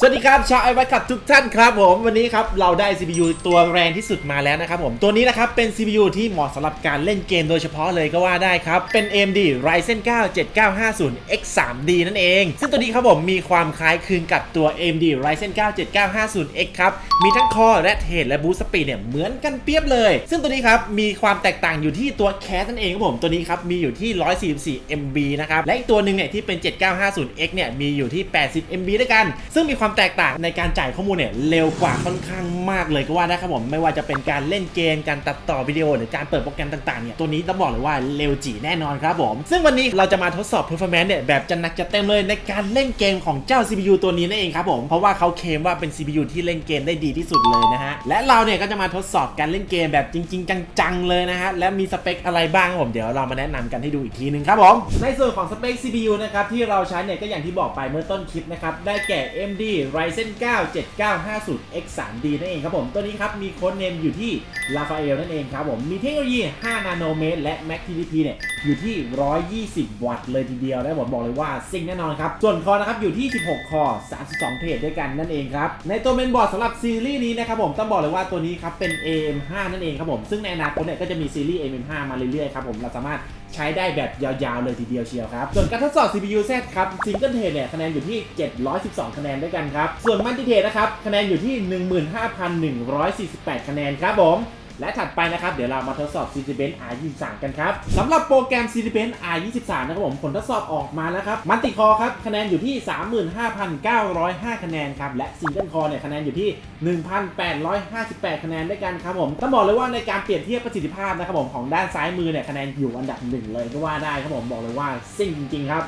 สวัสดีครับชาวไอวัขับทุกท่านครับผมวันนี้ครับเราได้ CPU ตัวแรงที่สุดมาแล้วนะครับผมตัวนี้นะครับเป็น CPU ที่เหมาะสำหรับการเล่นเกมโดยเฉพาะเลยก็ว่าได้ครับ เป็น AMD Ryzen 9 7950 X 3D นั่นเอง ซึ่งตัวนี้ครับผมมีความคล้ายคลึงกับตัว AMD Ryzen 9 7950 X ครับ มีทั้งคอและเทรดและบูสต์สปีดเนี่ยเหมือนกันเปรียบเลย ซึ่งตัวนี้ครับมีความแตกต่างอยู่ที่ตัวแคสนั่นเองครับผมตัวนี้ครับมีอยู่ที่ 144 MB นะครับและอีกตัวหนึ่งเนี่ยที่เป็น 7950X เนี่ยมีอยู่ที่ 80 MB ด้วยกัน ซึ่งมีความแตกต่างในการจ่ายข้อมูลเนี่ยเร็วกว่าค่อนข้างมากเลยก็ว่าได้ครับผมไม่ว่าจะเป็นการเล่นเกมการตัดต่อวิดีโอ หรือการเปิดโปรแกรมต่างๆเนี่ยตัวนี้ต้องบอกเลยว่าเร็วจีแน่นอนครับผมซึ่งวันนี้เราจะมาทดสอบ performance เนี่ยแบบจะหนักจะเต็มเลยในการเล่นเกมของเจ้า CPU ตัวนี้นั่นเองครับผมเพราะว่าเขาเคลมว่าเป็น CPU ที่เล่นเกมได้ดีที่สุดเลยนะฮะและเราเนี่ยก็จะมาทดสอบการเล่นเกมแบบจริง ๆ จังๆเลยนะฮะและมีสเปคอะไรบ้างครับผมเดี๋ยวเรามาแนะนำกันให้ดูอีกทีนึงครับผมในส่วนของสเปค CPU นะครับที่เราใช้เนี่ยก็อย่างที่บอกไปเมื่อต้นคลิปนะครับได้แก่ AMD Ryzen 9 7950 X 3D นั่นเองครับผม ตัวนี้ครับ มีโค้ดเนมอยู่ที่ Rafael นั่นเองครับผม มีเทคโนโลยี 5 นาโนเมตร และ Max TDP เนี่ย อยู่ที่ 120 วัตต์เลยทีเดียวนะผมบอกเลยว่าซิงแน่นอนครับ ส่วนคอนะครับอยู่ที่ 16 คอ 32 เพจด้วยกันนั่นเองครับ ในตัวเมนบอร์ดสำหรับซีรีส์นี้นะครับผมต้องบอกเลยว่าตัวนี้ครับเป็น AM5 นั่นเองครับผม ซึ่งในอนาคตเนี่ยก็จะมีซีรีส์ AM5 มาเรื่อยๆครับผมเราสามารถใช้ได้แบบยาวๆเลยทีเดียวเชียวครับ ส่วนการทดสอบ CPU Z ครับซิงเกิลเทรดเนี่ยคะแนนอยู่ที่ 712 คะแนนด้วยกันครับ ส่วนมัลติเทรดนะครับคะแนนอยู่ที่ 15,148 คะแนนครับผม และถัดไปนะครับ เดี๋ยวเรามาทดสอบ c i t y b e n c h R23 กันครับสำหรับโปรแกรม c i t y b e n c h R23 นะครับผมผลทดสอบออกมาแล้วครับ มัลติคอครับคะแนนอยู่ที่ 35,905 คะแนนครับ และซิงเกิลคอเนี่ยคะแนนอยู่ที่ 1,858 คะแนนด้วยกันครับผมต้องบอกเลยว่าในการเปรียบเทียบประสิทธิภาพนะครับผมของด้านซ้ายมือเนี่ยคะแนนอยู่อันดับหนึ่งเลยก็ว่าได้ครับผมบอกเลยว่าซิ่งจริงๆครับ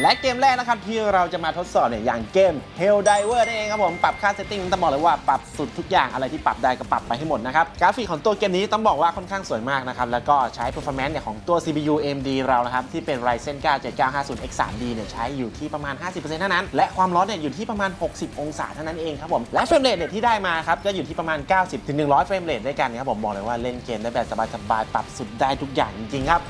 และเกมแรกนะครับที่เราจะมาทดสอบเนี่ยอย่างเกม Hell Diver นั่นเองครับผมปรับค่าเซตติ้งต้องบอกเลยว่าปรับสุดทุกอย่างอะไรที่ปรับได้ก็ปรับไปให้หมดนะครับกราฟิกของตัวเกมนี้ต้องบอกว่าค่อนข้างสวยมากนะครับแล้วก็ใช้ performance เนี่ยของตัว CPU AMD เรานะครับที่เป็น Ryzen 9 7950 X 3D เนี่ยใช้อยู่ที่ประมาณ 50%เท่านั้น และความร้อนเนี่ยอยู่ที่ประมาณ 60 องศาเท่านั้นเองครับผมและเฟรมเรทเนี่ยที่ได้มาครับก็อยู่ที่ประมาณ 90-100เฟรมเรทด้วยกันครับผมบอกเลยว่าเล่นเกมได้แบบสบายๆปรับสุดได้ทุกอย่างจริงๆครับ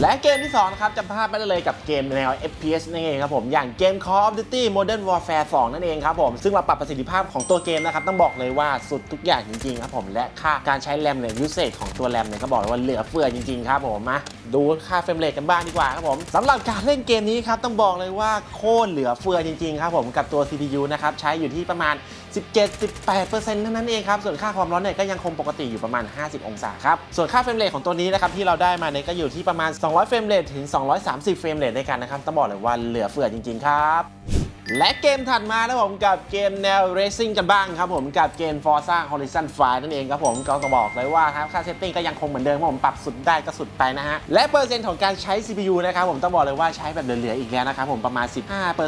และเกมที่2นะครับจะพลาดไม่ได้เลยกับเกมแนว FPS นั่นเองครับผมอย่างเกม Call of Duty Modern Warfare 2 นั่นเองครับผมซึ่งเราปรับประสิทธิภาพของตัวเกมนะครับต้องบอกเลยว่าสุดทุกอย่างจริงๆครับผมและค่าการใช้แรมเนี่ยยูเซจของตัวแรมเนี่ยก็บอกเลยว่าเหลือเฟือจริงๆครับผมมาดูค่าเฟรมเรทกันบ้างดีกว่าครับผมสำหรับการเล่นเกมนี้ครับต้องบอกเลยว่าโคตรเหลือเฟือจริงๆครับผมกับตัว CPU นะครับใช้อยู่ที่ประมาณ 17-18%เท่านั้นเองครับส่วนค่าความร้อนเนี่ยก็ยังคงปกติอยู่ประมาณ 50 องศาครับส่วนค่าเฟรมเรทของตัวนี้นะครับที่เราได้มาเนี่ยก็อยู่ที่ประมาณ200 เฟรมเรทถึง 230 เฟรมเรทด้วยกันนะครับ ต้องบอกเลยว่าเหลือเฟือจริง ๆ ครับ และเกมถัดมานะผมกับเกมแนว Racing กันบ้างครับผมกับเกม Forza Horizon 5 นั่นเองครับผมก็ต้องบอกเลยว่าครับค่าเซตติ้งก็ยังคงเหมือนเดิมผมปรับสุดได้ก็สุดไปนะฮะ และเปอร์เซ็นต์ของการใช้ CPU นะครับผมต้องบอกเลยว่าใช้แบบเหลือๆอีกแล้วนะครับผมประมาณ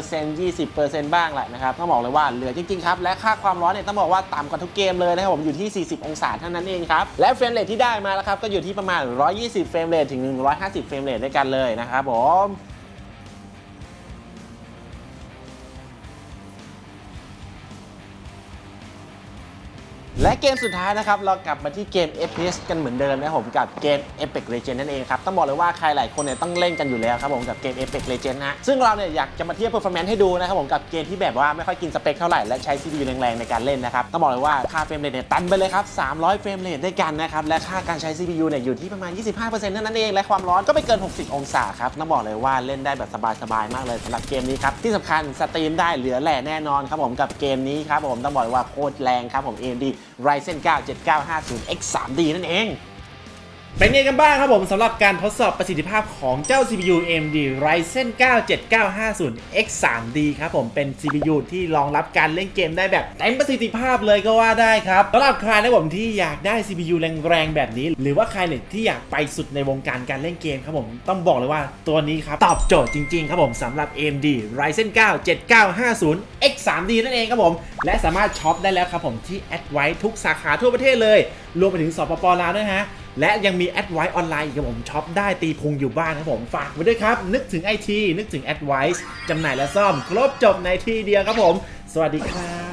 15% 20%บ้างแหละนะครับต้องบอกเลยว่าเหลือจริงๆครับและค่าความร้อนเนี่ยต้องบอกว่าต่ำกว่าทุกเกมเลยนะครับผมอยู่ที่ 40 องศาเท่านั้นเองครับและเฟรมเรทที่ได้มาแล้วครับก็อยู่ที่ประมาณ 120 เฟรมเรทถึง 150 เฟรมเรทด้วยกันเลยนะครับผม และเกมสุดท้ายนะครับ เรากลับมาที่เกม FPS กันเหมือนเดิมนะครับผมกับเกม Apex Legend นั่นเองครับ ต้องบอกเลยว่าใครหลายคนเนี่ยต้องเล่นกันอยู่แล้วครับผมกับเกม Apex Legend นะซึ่งเราเนี่ยอยากจะมาเทียบ performance ให้ดูนะครับผมกับเกมที่แบบว่าไม่ค่อยกินสเปคเท่าไหร่และใช้ CPU แรงๆในการเล่นนะครับ ต้องบอกเลยว่าค่าเฟรมเรทเนี่ยตันไปเลยครับ 300 เฟรมเรทด้วยกันนะครับและค่าการใช้ CPU เนี่ยอยู่ที่ประมาณ 25%เท่านั้นเองและความร้อนก็ไม่เกิน 60 องศาครับต้องบอกเลยว่าเล่นได้แบบสบายๆมากเลยสำหรับเกมนี้ครับที่สำคัญสตรีมได้เหลือแหล่แน่นอนครับผมกับเกมนี้ครับผมต้องบอกเลยว่าโคตรแรงครับผม AMD Ryzen 9 7950 X 3D นั่นเอง เป็นไงกันบ้างครับผมสำหรับการทดสอบประสิทธิภาพของเจ้า CPU AMD Ryzen 9 7950 X 3D ครับผมเป็น CPU ที่รองรับการเล่นเกมได้แบบเต็มประสิทธิภาพเลยก็ว่าได้ครับสำหรับใครนะผมที่อยากได้ CPU แรงๆแบบนี้ หรือว่าใครเนี่ยที่อยากไปสุดในวงการการเล่นเกมครับผมต้องบอกเลยว่าตัวนี้ครับ ตอบโจทย์จริงๆครับผมสำหรับ AMD Ryzen 9 7950 X 3D นั่นเองครับผม และสามารถช็อปได้แล้วครับผมที่แอดไว้ทุกสาขาทั่วประเทศเลย รวมไปถึงสปปลาวด้วยฮะ และยังมีแอดไว e ออนไลน์อีกครับผมช็อปได้ตีพุงอยู่บ้านครับผมฝากไว้ด้วยครับ นึกถึงไอทีนึกถึงแอดไว e จำหน่ายและซ่อม ครบจบในที่เดียวครับผม สวัสดีครับ